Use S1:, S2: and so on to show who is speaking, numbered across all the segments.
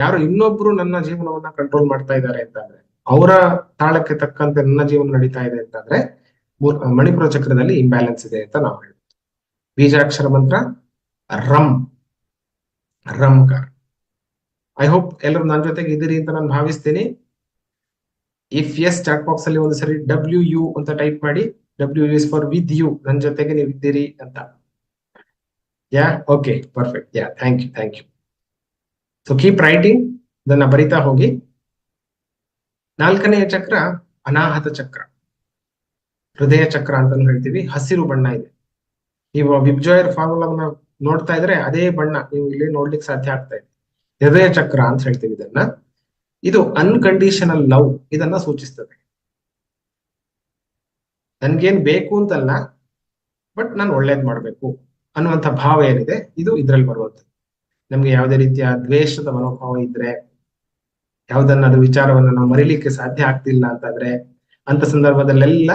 S1: ಯಾರು ಇನ್ನೊಬ್ರು ನನ್ನ ಜೀವನವನ್ನ ಕಂಟ್ರೋಲ್ ಮಾಡ್ತಾ ಇದ್ದಾರೆ ಅಂತಂದ್ರೆ, ಅವರ ತಾಳಕ್ಕೆ ತಕ್ಕಂತೆ ನನ್ನ ಜೀವನ ನಡೀತಾ ಇದೆ ಅಂತಂದ್ರೆ ಮಣಿಪುರ ಚಕ್ರದಲ್ಲಿ ಇಂಬ್ಯಾಲೆನ್ಸ್ ಇದೆ ಅಂತ ನಾವು ಹೇಳ್ತೀವಿ. ಬೀಜಾಕ್ಷರ ಮಂತ್ರ ರಮ್ ರಂಕರ್ ಐ ಹೋಪ್ ಎಲ್ಲರೂ ನನ್ನ ಜೊತೆಗೆ ಇದ್ದೀರಿ ಅಂತ ನಾನು ಭಾವಿಸ್ತೀನಿ. ಇಫ್ ಎಸ್ ಚಾಟ್ ಬಾಕ್ಸ್ ಅಲ್ಲಿ ಒಂದು ಸರಿ ಡಬ್ಲ್ಯೂ ಯು ಅಂತ ಟೈಪ್ ಮಾಡಿ W is for with you ನನ್ನ ಜೊತೆಗೆ ನೀವು ಇದ್ದೀರಿ ಅಂತ. Yeah okay perfect yeah thank you thank you so keep writing ಇದನ್ನ ಬರಿತಾ ಹೋಗಿ. ನಾಲ್ಕನೆಯ ಚಕ್ರ ಅನಾಹತ ಚಕ್ರ. ಹೃದಯ ಚಕ್ರ ಅಂತ ಹೇಳ್ತೀವಿ, ಹಸಿರು ಬಣ್ಣ ಇದೆ. ನೀವು ವಿಬ್ಜಾಯರ್ ಫಾರ್ಮುಲಾವನ್ನ ನೋಡ್ತಾ ಇದ್ರೆ ಅದೇ ಬಣ್ಣ ನೀವು ಇಲ್ಲಿ ನೋಡ್ಲಿಕ್ಕೆ ಸಾಧ್ಯ ಆಗ್ತಾ ಇದೆ. ಹೃದಯ ಚಕ್ರ ಅಂತ ಹೇಳ್ತೀವಿ ಇದನ್ನ. ಇದು ಅನ್ಕಂಡೀಷನಲ್ ಲವ್ ಇದನ್ನ ಸೂಚಿಸ್ತದೆ. ನನ್ಗೇನ್ ಬೇಕು ಅಂತಲ್ಲ, ಬಟ್ ನಾನು ಒಳ್ಳೇದ್ ಮಾಡ್ಬೇಕು ಅನ್ನುವಂಥ ಭಾವ ಏನಿದೆ, ಇದು ಇದ್ರಲ್ಲಿ ಬರುವಂಥದ್ದು. ನಮ್ಗೆ ಯಾವುದೇ ರೀತಿಯ ದ್ವೇಷದ ಮನೋಭಾವ ಇದ್ರೆ ಯಾವುದನ್ನಾದ್ರೂ ವಿಚಾರವನ್ನ ನಾವು ಮರಿಲಿಕ್ಕೆ ಸಾಧ್ಯ ಆಗ್ತಿಲ್ಲ ಅಂತಂದ್ರೆ, ಅಂತ ಸಂದರ್ಭದಲ್ಲೆಲ್ಲ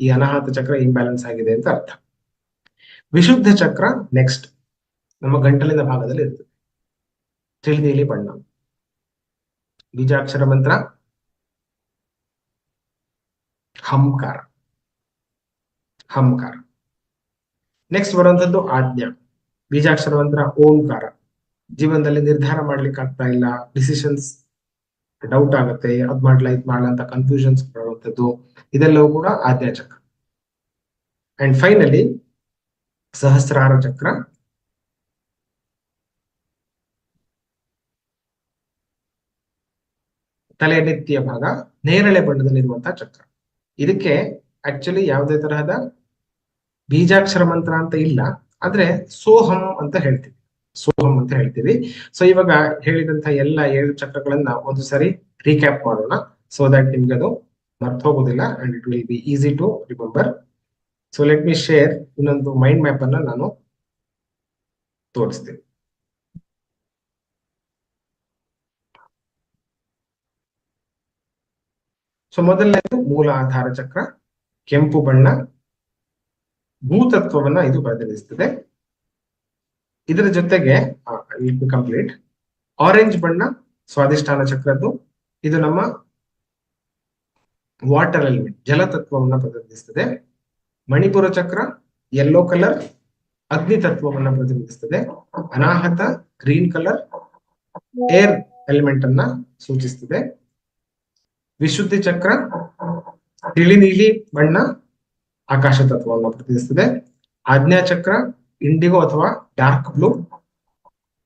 S1: ಈ ಅನಾಹತ ಚಕ್ರ ಇಂಬ್ಯಾಲೆನ್ಸ್ ಆಗಿದೆ ಅಂತ ಅರ್ಥ. ವಿಶುದ್ಧ ಚಕ್ರ ನೆಕ್ಸ್ಟ್ ನಮ್ಮ ಗಂಟಲಿನ ಭಾಗದಲ್ಲಿ ಇರ್ತದೆ. ತಿಳಿ ಬಣ್ಣ. ಬೀಜಾಕ್ಷರ ಮಂತ್ರ. ಹಂಕಾರ. ಹಂಕಾರ. ನೆಕ್ಸ್ಟ್ ಬರುವಂತದ್ದು ಆಜ್ಞಾ. ಬೀಜಾಕ್ಷರ ಮಂತ್ರ ಓಂಕಾರ. ಜೀವನದಲ್ಲಿ ನಿರ್ಧಾರ ಮಾಡ್ಲಿಕ್ಕೆ ಆಗ್ತಾ ಇಲ್ಲ. ಡಿಸಿಷನ್ಸ್ ಡೌಟ್ ಆಗುತ್ತೆ. ಅದ್ ಮಾಡ್ಲಾ, ಇದ್ ಮಾಡ್ಲಾ ಅಂತ ಕನ್ಫ್ಯೂಷನ್ಸ್ ಬರುವಂತದ್ದು ಇದೆಲ್ಲವೂ ಕೂಡ ಆಜ್ಞಾ ಚಕ್ರ. ಅಂಡ್ ಫೈನಲಿ ಸಹಸ್ರಾರ ಚಕ್ರ. ತಲೆ ನಿತ್ಯ ಭಾಗ, ನೇರಳೆ ಬಣ್ಣದಲ್ಲಿರುವಂತಹ ಚಕ್ರ. ಇದಕ್ಕೆ ಆಕ್ಚುಲಿ ಯಾವುದೇ ತರಹದ ಬೀಜಾಕ್ಷರ ಮಂತ್ರ ಅಂತ ಇಲ್ಲ. ಆದ್ರೆ ಸೋಹಂ ಅಂತ ಹೇಳ್ತೀವಿ. ಸೋಹಂ ಅಂತ ಹೇಳ್ತೀವಿ. ಸೊ ಇವಾಗ ಹೇಳಿದಂತ ಎಲ್ಲ ಏಳು ಚಕ್ರಗಳನ್ನ ಒಂದು ಸರಿ ರೀಕ್ಯಾಪ್ ಮಾಡೋಣ. ಸೊ ದಟ್ ನಿಮ್ಗೆ ಅದು ಮರ್ತ್ ಹೋಗೋದಿಲ್ಲ and it will be easy to remember so let me share ಇನ್ನೊಂದು ಮೈಂಡ್ ಮ್ಯಾಪ್ ಅನ್ನ ನಾನು ತೋರಿಸ್ತೀನಿ. ಸೊ ಮೊದಲನೇದು ಮೂಲ ಆಧಾರ ಚಕ್ರ, ಕೆಂಪು ಬಣ್ಣ, ಭೂತತ್ವವನ್ನ ಇದು ಪ್ರತಿನಿಧಿಸ್ತದೆ. ಇದರ ಜೊತೆಗೆ ಕಂಪ್ಲೀಟ್ ಆರೆಂಜ್ ಬಣ್ಣ ಸ್ವಾದಿಷ್ಠಾನ ಚಕ್ರದ್ದು. ಇದು ನಮ್ಮ ವಾಟರ್ ಎಲಿಮೆಂಟ್ ಜಲತತ್ವವನ್ನ ಪ್ರತಿನಿಧಿಸುತ್ತದೆ ಮಣಿಪುರ ಚಕ್ರ ಯೆಲ್ಲೋ ಕಲರ್ ಅಗ್ನಿ ತತ್ವವನ್ನ ಪ್ರತಿನಿಧಿಸುತ್ತದೆ ಅನಾಹತ ಗ್ರೀನ್ ಕಲರ್ ಏರ್ ಎಲಿಮೆಂಟ್ ಅನ್ನ ಸೂಚಿಸುತ್ತದೆ ವಿಶುದ್ಧಿ ಚಕ್ರ ತಿಳಿ ನೀಲಿ ಬಣ್ಣ, ಆಕಾಶ ತತ್ವವನ್ನು ಪ್ರತಿನಿಧಿಸುತ್ತದೆ ಆಜ್ಞಾ ಚಕ್ರ ಇಂಡಿಗೋ ಅಥವಾ ಡಾರ್ಕ್ ಬ್ಲೂ.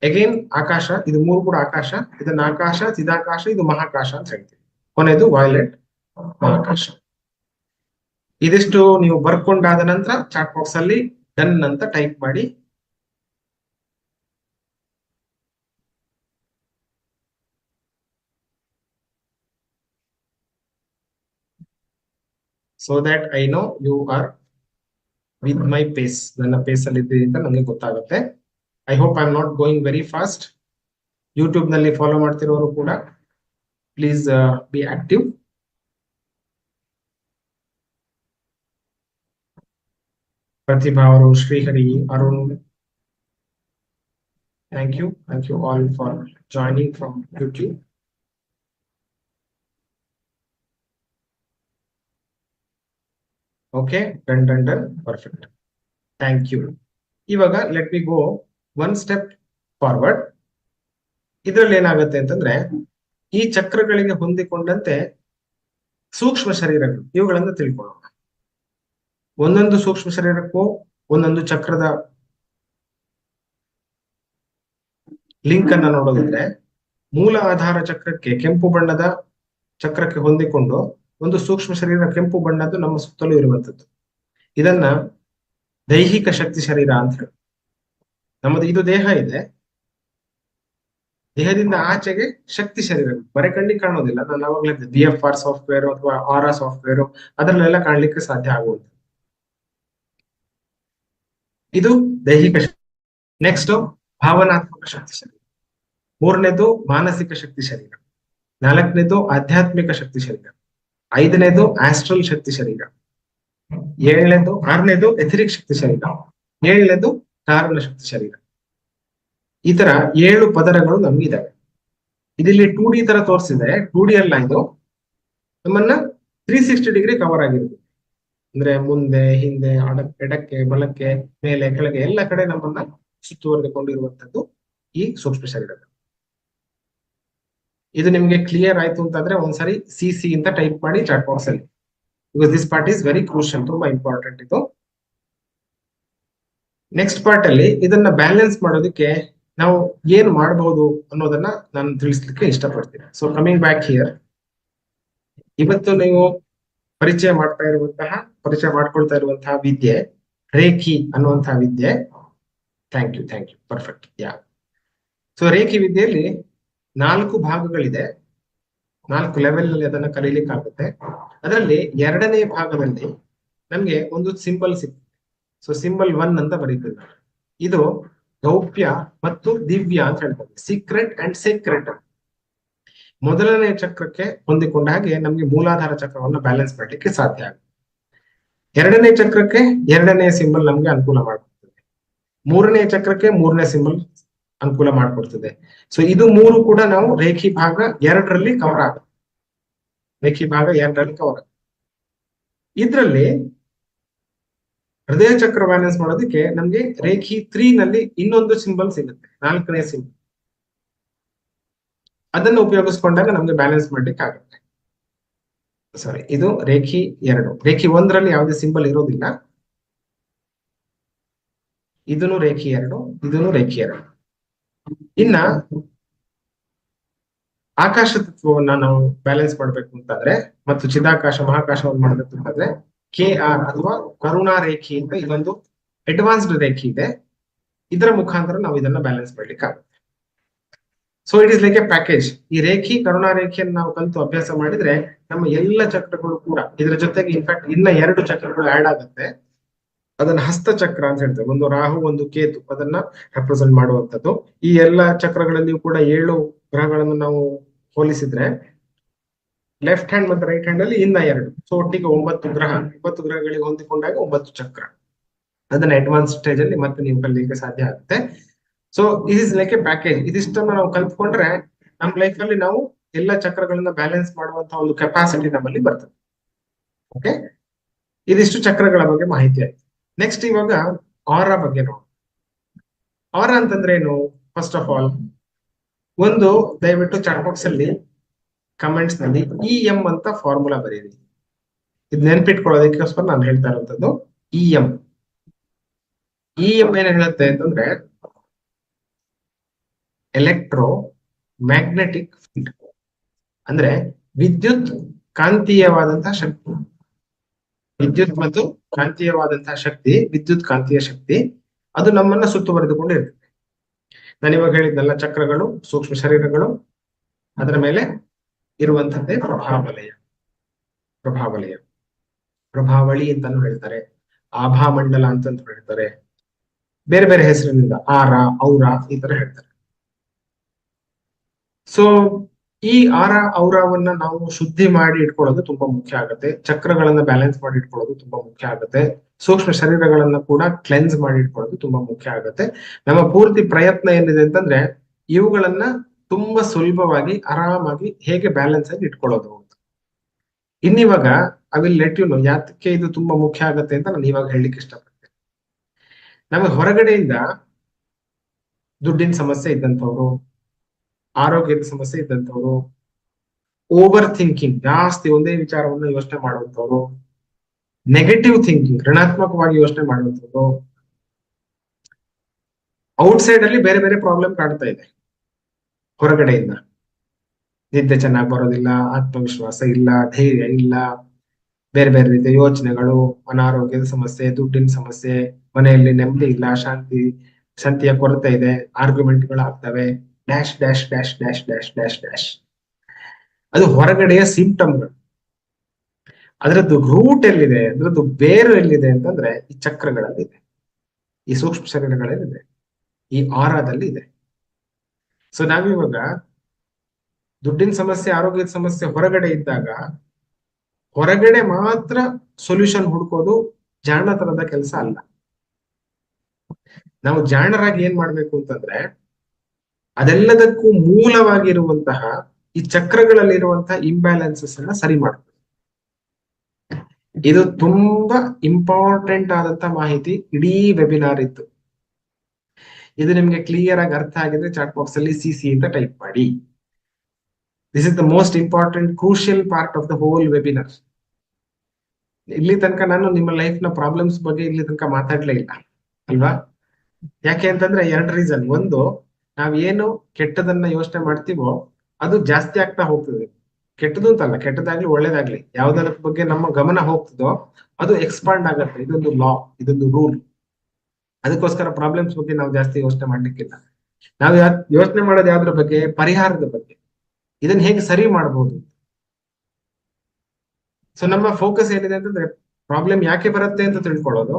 S1: ಅಗೇನ್ ಆಕಾಶ, ಇದು ಮೂರು ಕೂಡ ಆಕಾಶ ಇದನ್ನ ಆಕಾಶ ಚಿದಾಕಾಶ, ಇದು ಮಹಾಕಾಶ ಅಂತ ಹೇಳ್ತೀವಿ. ಕೊನೆಯದು ವೈಲೆಟ್ ಮಹಾಕಾಶ. ಇದಿಷ್ಟು ನೀವು ಬರ್ಕೊಂಡಾದ ನಂತರ ಚಾಟ್ ಬಾಕ್ಸ್ ಅಲ್ಲಿ ಡನ್ ಅಂತ ಟೈಪ್ ಮಾಡಿ. So that I know you are with my pace ನನ್ನ ಪೇಸ್ ಅಲ್ಲಿ ಇದ್ದೀರಿ ಅಂತ ನನಗೆ ಗೊತ್ತಾಗುತ್ತೆ. I hope I am not going very fast ಯೂಟ್ಯೂಬ್ನಲ್ಲಿ ಫಾಲೋ ಮಾಡ್ತಿರೋರು ಕೂಡ ಪ್ಲೀಸ್ ಬಿ ಆಕ್ಟಿವ್ ಪ್ರತಿಭಾ ಅವರು, Srihari, Arun. Thank you thank you all for joining from YouTube okay done done done perfect thank you ಇವಾಗ let me go one step forward ಇದರಲ್ಲಿ ಏನಾಗುತ್ತೆ ಅಂತಂದ್ರೆ, ಈ ಚಕ್ರಗಳಿಗೆ ಹೊಂದಿಕೊಂಡಂತೆ ಸೂಕ್ಷ್ಮ ಶರೀರಗಳು, ಇವುಗಳನ್ನು ತಿಳ್ಕೊಳ್ಳೋಣ. ಒಂದೊಂದು ಸೂಕ್ಷ್ಮ ಶರೀರಕ್ಕೂ ಒಂದೊಂದು ಚಕ್ರದ ಲಿಂಕ್ ಅನ್ನ ನೋಡೋದಿದ್ರೆ, ಮೂಲ ಆಧಾರ ಚಕ್ರಕ್ಕೆ ಕೆಂಪು ಬಣ್ಣದ ಚಕ್ರಕ್ಕೆ ಹೊಂದಿಕೊಂಡು ಒಂದು ಸೂಕ್ಷ್ಮ ಶರೀರ ಕೆಂಪು ಬಣ್ಣದ್ದು ನಮ್ಮ ಸುತ್ತಲೂ ಇರುವಂತದ್ದು ಇದನ್ನ ದೈಹಿಕ ಶಕ್ತಿ ಶರೀರ ಅಂತ ನಮ್ಮದು ಇದು ದೇಹ ಇದೆ. ದೇಹದಿಂದ ಆಚೆಗೆ ಶಕ್ತಿ ಶರೀರ. ಬರೆ ಕಣ್ಣಿಗೆ ಕಾಣೋದಿಲ್ಲ. ನಾನು ಅವಾಗಲೇ ಬಿ ಎಫ್ ಆರ್ ಸಾಫ್ಟ್ವೇರ್ ಅಥವಾ ಆರ್ ಆರ್ ಸಾಫ್ಟ್ವೇರ್ ಅದರಲ್ಲೆಲ್ಲ ಕಾಣ್ಲಿಕ್ಕೆ ಸಾಧ್ಯ ಆಗುವಂತ ಇದು ದೈಹಿಕ ನೆಕ್ಸ್ಟ್ ಭಾವನಾತ್ಮಕ ಶಕ್ತಿ ಶರೀರ. ಮೂರನೇದು ಮಾನಸಿಕ ಶಕ್ತಿ ಶರೀರ. ನಾಲ್ಕನೇದು ಆಧ್ಯಾತ್ಮಿಕ ಶಕ್ತಿ ಶರೀರ. ಐದನೇದು ಆಸ್ಟ್ರಲ್ ಶಕ್ತಿ ಶರೀರ. ಏಳನೇದು, ಆರನೇದು ಎಥರಿಕ್ ಶಕ್ತಿ ಶರೀರ. ಏಳನೇದು ಕಾರಣ ಶಕ್ತಿ ಶರೀರ. ಈ ತರ ಏಳು ಪದರಗಳು ನಮ್ಗಿದಾವೆ ಇದಿಲ್ಲಿ ಟೂ ಡಿ ತರ ತೋರಿಸಿದೆ ಟೂ ಡಿ ಅಲ್ಲ ಇದು. ನಮ್ಮನ್ನ ತ್ರೀ ಸಿಕ್ಸ್ಟಿ ಡಿಗ್ರಿ ಕವರ್ ಆಗಿರುತ್ತೆ. ಅಂದ್ರೆ ಮುಂದೆ, ಹಿಂದೆ ಎಡಕ್ಕೆ, ಬಲಕ್ಕೆ, ಮೇಲೆ, ಕೆಳಗೆ ಎಲ್ಲ ಕಡೆ ನಮ್ಮನ್ನ ಸುತ್ತುವರೆದುಕೊಂಡಿರುವಂತದ್ದು ಈ ಸೂಕ್ಷ್ಮ ಶರೀರಗಳು. ಇದು ನಿಮ್ಗೆ ಕ್ಲಿಯರ್ ಆಯ್ತು ಅಂತಂದ್ರೆ ಒಂದ್ಸರಿ ಸಿ ಸಿ ಅಂತ ಟೈಪ್ ಮಾಡಿ ಚಾಟ್ ಬಾಕ್ಸ್ ಅಲ್ಲಿ. Because this part is very crucial ತುಂಬಾ ಇಂಪಾರ್ಟೆಂಟ್ ಇದು. ನೆಕ್ಸ್ಟ್ ಪಾರ್ಟ್ ಅಲ್ಲಿ ಇದನ್ನ ಬ್ಯಾಲೆನ್ಸ್ ಮಾಡೋದಕ್ಕೆ ನಾವು ಏನ್ ಮಾಡಬಹುದು ಅನ್ನೋದನ್ನ ನಾನು ತಿಳಿಸ್ಲಿಕ್ಕೆ ಇಷ್ಟಪಡ್ತೀನಿ. ಸೊ ಕಮಿಂಗ್ ಬ್ಯಾಕ್ ಹಿಯರ್ ಇವತ್ತು ನೀವು ಪರಿಚಯ ಮಾಡ್ತಾ ಇರುವಂತಹ, ಪರಿಚಯ ಮಾಡ್ಕೊಳ್ತಾ ಇರುವಂತಹ ವಿದ್ಯೆ, ರೇಖಿ ಅನ್ನುವಂತಹ ವಿದ್ಯೆ. Thank you thank you perfect yeah so reiki ವಿದ್ಯೆಯಲ್ಲಿ ನಾಲ್ಕು ಭಾಗಗಳಿದೆ. ನಾಲ್ಕು ಲೆವೆಲ್ನಲ್ಲಿ ಅದನ್ನ ಕಲೀಲಿಕ್ಕಾಗುತ್ತೆ ಅದರಲ್ಲಿ ಎರಡನೇ ಭಾಗದಲ್ಲಿ ನಮ್ಗೆ ಒಂದು ಸಿಂಬಲ್ ಸಿಗ್ತದೆ ಸೊ ಸಿಂಬಲ್ ಒನ್ ಅಂತ ಬರೀತೀವಿ. ಇದು ಗೌಪ್ಯ ಮತ್ತು ದಿವ್ಯ ಅಂತ ಹೇಳ್ತಾರೆ. ಸೀಕ್ರೆಟ್ ಅಂಡ್ ಸೀಕ್ರೆಟ್ ಮೊದಲನೇ ಚಕ್ರಕ್ಕೆ ಹೊಂದಿಕೊಂಡ ಹಾಗೆ ನಮ್ಗೆ ಮೂಲಾಧಾರ ಚಕ್ರವನ್ನ ಬ್ಯಾಲೆನ್ಸ್ ಮಾಡ್ಲಿಕ್ಕೆ ಸಾಧ್ಯ ಆಗುತ್ತೆ. ಎರಡನೇ ಚಕ್ರಕ್ಕೆ ಎರಡನೇ ಸಿಂಬಲ್ ನಮ್ಗೆ ಅನುಕೂಲ ಮಾಡ್ಕೊಡ್ತದೆ. ಮೂರನೇ ಚಕ್ರಕ್ಕೆ ಮೂರನೇ ಸಿಂಬಲ್ ಅನುಕೂಲ ಮಾಡ್ಕೊಡ್ತದೆ. ಸೊ ಇದು ಮೂರು ಕೂಡ ನಾವು ರೇಖಿ ಭಾಗ ಎರಡರಲ್ಲಿ ಕವರ್ ಆಗುತ್ತೆ ರೇಖಿ ಭಾಗ ಎರಡರಲ್ಲಿ ಕವರ್ ಆಗುತ್ತೆ ಇದ್ರಲ್ಲಿ ಹೃದಯ ಚಕ್ರ ಬ್ಯಾಲೆನ್ಸ್ ಮಾಡೋದಕ್ಕೆ ನಮ್ಗೆ ರೇಖಿ ತ್ರೀ ನಲ್ಲಿ ಇನ್ನೊಂದು ಸಿಂಬಲ್ ಸಿಗುತ್ತೆ. ನಾಲ್ಕನೇ ಸಿಂಬಲ್ ಅದನ್ನು ಉಪಯೋಗಿಸ್ಕೊಂಡಾಗ ನಮ್ಗೆ ಬ್ಯಾಲೆನ್ಸ್ ಮಾಡ್ಲಿಕ್ಕೆ ಆಗುತ್ತೆ. ಸಾರಿ ಇದು ರೇಖಿ ಎರಡು. ರೇಖಿ ಒಂದರಲ್ಲಿ ಯಾವುದೇ ಸಿಂಬಲ್ ಇರೋದಿಲ್ಲ. ಇದನ್ನು ರೇಖಿ ಎರಡು ಇದನ್ನು ರೇಖಿ ಎರಡು. ಇನ್ನ ಆಕಾಶ ತತ್ವವನ್ನ ನಾವು ಬ್ಯಾಲೆನ್ಸ್ ಮಾಡ್ಬೇಕು ಅಂತಂದ್ರೆ ಮತ್ತು ಚಿದಾಕಾಶ ಮಹಾಕಾಶವನ್ನು ಮಾಡಬೇಕು ಅಂತಂದ್ರೆ ಕೆ ಆರ್ ಅಥವಾ ಕರುಣಾ ರೇಖೆ ಅಂತ ಇದೊಂದು ಅಡ್ವಾನ್ಸ್ಡ್ ರೇಖೆ ಇದೆ. ಇದರ ಮುಖಾಂತರ ನಾವು ಇದನ್ನ ಬ್ಯಾಲೆನ್ಸ್ ಮಾಡ್ಲಿಕ್ಕೆ ಆಗುತ್ತೆ so it is like a package ಈ ರೇಖಿ, ಕರುಣಾ ರೇಖೆಯನ್ನು ನಾವು ಕಲಿತು ಅಭ್ಯಾಸ ಮಾಡಿದ್ರೆ ನಮ್ಮ ಎಲ್ಲ ಚಕ್ರಗಳು ಕೂಡ, ಇದರ ಜೊತೆಗೆ ಇನ್ಫ್ಯಾಕ್ಟ್ ಇನ್ನ ಎರಡು ಚಕ್ರಗಳು ಆಡ್ ಆಗುತ್ತೆ. ಅದನ್ನ ಹಸ್ತ ಚಕ್ರ ಅಂತ ಹೇಳ್ತೇವೆ ಒಂದು ರಾಹು, ಒಂದು ಕೇತು ಅದನ್ನ ರೆಪ್ರೆಸೆಂಟ್ ಮಾಡುವಂತದ್ದು ಈ ಎಲ್ಲ ಚಕ್ರಗಳಲ್ಲಿಯೂ ಕೂಡ ಏಳು ಗ್ರಹಗಳನ್ನು ನಾವು ಹೋಲಿಸಿದ್ರೆ ಲೆಫ್ಟ್ ಹ್ಯಾಂಡ್ ಮತ್ತು ರೈಟ್ ಹ್ಯಾಂಡ್ ಅಲ್ಲಿ ಇನ್ನ ಎರಡು. ಸೊ ಒಟ್ಟಿಗೆ ಒಂಬತ್ತು ಗ್ರಹ. ಒಂಬತ್ತು ಗ್ರಹಗಳಿಗೆ ಹೊಂದಿಕೊಂಡಾಗ ಒಂಬತ್ತು ಚಕ್ರ. ಅದನ್ನ ಅಡ್ವಾನ್ಸ್ ಸ್ಟೇಜ್ ಅಲ್ಲಿ ಮತ್ತೆ ನೀವು ಕಲಿಯಕ್ಕೆ ಸಾಧ್ಯ ಆಗುತ್ತೆ. So is like a package ಇದಿಷ್ಟನ್ನ ನಾವು ಕಲ್ತ್ಕೊಂಡ್ರೆ ನಮ್ಮ ಲೈಫ್ ಅಲ್ಲಿ ನಾವು ಎಲ್ಲ ಚಕ್ರಗಳನ್ನ ಬ್ಯಾಲೆನ್ಸ್ ಮಾಡುವಂತಹ ಒಂದು ಕೆಪಾಸಿಟಿ ನಮ್ಮಲ್ಲಿ ಬರ್ತದೆ. ಓಕೆ ಇದಿಷ್ಟು ಚಕ್ರಗಳ ಬಗ್ಗೆ ಮಾಹಿತಿ ಆಯ್ತು. ನೆಕ್ಸ್ಟ್ ಇವಾಗ ಆರ ಬಗ್ಗೆ ನೋಡು. ಆರ ಅಂತಂದ್ರೆ ಏನು? ಫಸ್ಟ್ ಆಫ್ ಆಲ್ ಒಂದು ದಯವಿಟ್ಟು ಚಾಟ್ ಬಾಕ್ಸ್ ಅಲ್ಲಿ ಕಮೆಂಟ್ಸ್ನಲ್ಲಿ ಇ ಎಂ ಅಂತ ಫಾರ್ಮುಲಾ ಬರೀರಿ. ಇದು ನೆನ್ಪಿಟ್ಕೊಳ್ಳೋದಕ್ಕೋಸ್ಕರ ನಾನು ಹೇಳ್ತಾ ಇರುವಂತದ್ದು ಇ ಎಂ ಇ ಎಂ ಏನ್ ಹೇಳುತ್ತೆ ಅಂತಂದ್ರೆ ಎಲೆಕ್ಟ್ರೋ ಮ್ಯಾಗ್ನೆಟಿಕ್ ಫೀಲ್ಡ್ ಅಂದ್ರೆ ವಿದ್ಯುತ್ ಕಾಂತೀಯವಾದಂತಹ ಶಕ್ತಿ. ವಿದ್ಯುತ್ ಮತ್ತು ಕಾಂತೀಯವಾದಂತಹ ಶಕ್ತಿ, ವಿದ್ಯುತ್ ಕಾಂತೀಯ ಶಕ್ತಿ, ಅದು ನಮ್ಮನ್ನ ಸುತ್ತುವರೆದುಕೊಂಡು ಇರ್ತದೆ. ನಾನು ಇವಾಗ ಚಕ್ರಗಳು, ಸೂಕ್ಷ್ಮ ಶರೀರಗಳು, ಅದರ ಮೇಲೆ ಇರುವಂತದ್ದೇ ಪ್ರಭಾವಲಯ. ಪ್ರಭಾವಲಯ. ಪ್ರಭಾವಳಿ ಅಂತಾನು ಹೇಳ್ತಾರೆ. ಆಭಾ ಮಂಡಲ ಅಂತಂದು ಹೇಳ್ತಾರೆ. ಬೇರೆ ಬೇರೆ ಹೆಸರಿನಿಂದ ಆರ, ಔರ ಈ ತರ ಹೇಳ್ತಾರೆ. ಸೊ ಈ ಆರ ಔರವನ್ನ ನಾವು ಶುದ್ಧಿ ಮಾಡಿ ಇಟ್ಕೊಳ್ಳೋದು ತುಂಬಾ ಮುಖ್ಯ ಆಗುತ್ತೆ. ಚಕ್ರಗಳನ್ನ ಬ್ಯಾಲೆನ್ಸ್ ಮಾಡಿ ಇಟ್ಕೊಳ್ಳೋದು ತುಂಬಾ ಮುಖ್ಯ ಆಗುತ್ತೆ. ಸೂಕ್ಷ್ಮ ಶರೀರಗಳನ್ನ ಕೂಡ ಕ್ಲೆನ್ಸ್ ಮಾಡಿ ಇಟ್ಕೊಳ್ಳೋದು ತುಂಬಾ ಮುಖ್ಯ ಆಗುತ್ತೆ. ನಮ್ಮ ಪೂರ್ತಿ ಪ್ರಯತ್ನ ಏನಿದೆ ಅಂತಂದ್ರೆ ಇವುಗಳನ್ನ ತುಂಬಾ ಸುಲಭವಾಗಿ, ಆರಾಮಾಗಿ ಹೇಗೆ ಬ್ಯಾಲೆನ್ಸ್ ಆಗಿ ಇಟ್ಕೊಳ್ಳೋದು ಅಂತ. ಇನ್ನಿವಾಗ I will let you know ಯಾತಕ್ಕೆ ಇದು ತುಂಬಾ ಮುಖ್ಯ ಆಗುತ್ತೆ ಅಂತ ನಾನು ಇವಾಗ ಹೇಳಲಿಕ್ಕೆ ಇಷ್ಟಪಡ್ತೇನೆ. ನಮಗೆ ಹೊರಗಡೆಯಿಂದ ದುಡ್ಡಿನ ಸಮಸ್ಯೆ ಇದ್ದಂಥವ್ರು ಆರೋಗ್ಯದ ಸಮಸ್ಯೆ ಇದ್ದಂಥವ್ರು ಓವರ್ ಥಿಂಕಿಂಗ್ ಜಾಸ್ತಿ ಒಂದೇ ವಿಚಾರವನ್ನು ಯೋಚನೆ ಮಾಡುವಂಥವ್ರು ನೆಗೆಟಿವ್ ಥಿಂಕಿಂಗ್ ಋಣಾತ್ಮಕವಾಗಿ ಯೋಚನೆ ಮಾಡುವಂಥವ್ರು ಔಟ್ಸೈಡ್ ಅಲ್ಲಿ ಬೇರೆ ಬೇರೆ ಪ್ರಾಬ್ಲಮ್ ಕಾಡ್ತಾ ಇದೆ. ಹೊರಗಡೆಯಿಂದ. ನಿದ್ದೆ ಚೆನ್ನಾಗಿ ಬರೋದಿಲ್ಲ, ಆತ್ಮವಿಶ್ವಾಸ ಇಲ್ಲ, ಧೈರ್ಯ ಇಲ್ಲ, ಬೇರೆ ಬೇರೆ ರೀತಿಯ ಯೋಚನೆಗಳು, ಅನಾರೋಗ್ಯದ ಸಮಸ್ಯೆ, ದುಡ್ಡಿನ ಸಮಸ್ಯೆ, ಮನೆಯಲ್ಲಿ ನೆಮ್ಮದಿ ಇಲ್ಲ, ಶಾಂತಿ, ಶಾಂತಿಯ ಕೊರತೆ ಇದೆ ಆರ್ಗ್ಯುಮೆಂಟ್ಗಳು ಆಗ್ತವೆ dash dash dash dash dash dash dash ಅದು ಹೊರಗಡೆಯ ಸಿಂಪ್ಟಮ್ಗಳು ಅದರದ್ದು ರೂಟ್ ಎಲ್ಲಿದೆ, ಅದರದ್ದು ಬೇರು ಎಲ್ಲಿದೆ ಅಂತಂದ್ರೆ ಈ ಚಕ್ರಗಳಲ್ಲಿದೆ. ಈ ಸೂಕ್ಷ್ಮ ಶರೀರಗಳಲ್ಲಿದೆ ಈ ಆರಾದಲ್ಲಿ ಇದೆ ಸೊ ನಾವಿವಾಗ ದುಡ್ಡಿನ ಸಮಸ್ಯೆ, ಆರೋಗ್ಯದ ಸಮಸ್ಯೆ ಹೊರಗಡೆ ಇದ್ದಾಗ ಹೊರಗಡೆ ಮಾತ್ರ ಸೊಲ್ಯೂಷನ್ ಹುಡ್ಕೋದು ಜಾಣತನದ ಕೆಲಸ ಅಲ್ಲ. ನಾವು ಜಾಣರಾಗಿ ಏನ್ ಮಾಡ್ಬೇಕು ಅಂತಂದ್ರೆ ಅದೆಲ್ಲದಕ್ಕೂ ಮೂಲವಾಗಿರುವಂತಹ ಈ ಚಕ್ರಗಳಲ್ಲಿರುವಂತಹ ಇಂಬ್ಯಾಲೆನ್ಸಸ್ ಅನ್ನ ಸರಿ ಮಾಡ್ತದೆ ಇದು ತುಂಬಾ ಇಂಪಾರ್ಟೆಂಟ್ ಆದಂತ ಮಾಹಿತಿ ಇಡೀ ವೆಬಿನಾರ್ ಇತ್ತು. ಇದು ನಿಮ್ಗೆ ಕ್ಲಿಯರ್ ಆಗಿ ಅರ್ಥ ಆಗಿದ್ರೆ ಚಾಟ್ ಬಾಕ್ಸ್ ಅಲ್ಲಿ ಸಿ ಸಿ ಅಂತ ಟೈಪ್ ಮಾಡಿ. This is the most important crucial part of the whole webinar ಇಲ್ಲಿ ತನಕ ನಾನು ನಿಮ್ಮ ಲೈಫ್ನ ಪ್ರಾಬ್ಲಮ್ಸ್ ಬಗ್ಗೆ ಇಲ್ಲಿ ತನಕ ಮಾತಾಡ್ಲೇ ಇಲ್ಲ. ಅಲ್ವಾ? ಯಾಕೆ ಅಂತಂದ್ರೆ ಎರಡು ರೀಸನ್ ಒಂದು ನಾವ್ ಏನು ಕೆಟ್ಟದನ್ನ ಯೋಚನೆ ಮಾಡ್ತೀವೋ ಅದು ಜಾಸ್ತಿ ಆಗ್ತಾ ಹೋಗ್ತದೆ. ಕೆಟ್ಟದು ಅಂತಲ್ಲ, ಕೆಟ್ಟದಾಗ್ಲಿ ಒಳ್ಳೇದಾಗ್ಲಿ ಯಾವ್ದರ ಬಗ್ಗೆ ನಮ್ಮ ಗಮನ ಹೋಗ್ತದೋ ಅದು ಎಕ್ಸ್ಪಾಂಡ್ ಆಗತ್ತೆ. ಇದೊಂದು ಲಾ ಇದೊಂದು ರೂಲ್ ಅದಕ್ಕೋಸ್ಕರ ಪ್ರಾಬ್ಲಮ್ಸ್ ಬಗ್ಗೆ ನಾವು ಜಾಸ್ತಿ ಯೋಚನೆ ಮಾಡ್ಲಿಕ್ಕಿಲ್ಲ. ನಾವು ಯೋಚನೆ ಮಾಡೋದು ಯಾವ್ದ್ರ ಬಗ್ಗೆ? ಪರಿಹಾರದ ಬಗ್ಗೆ. ಇದನ್ನ ಹೇಗೆ ಸರಿ ಮಾಡಬಹುದು ಸೊ ನಮ್ಮ ಫೋಕಸ್ ಏನಿದೆ ಅಂತಂದ್ರೆ ಪ್ರಾಬ್ಲಮ್ ಯಾಕೆ ಬರುತ್ತೆ ಅಂತ ತಿಳ್ಕೊಳ್ಳೋದು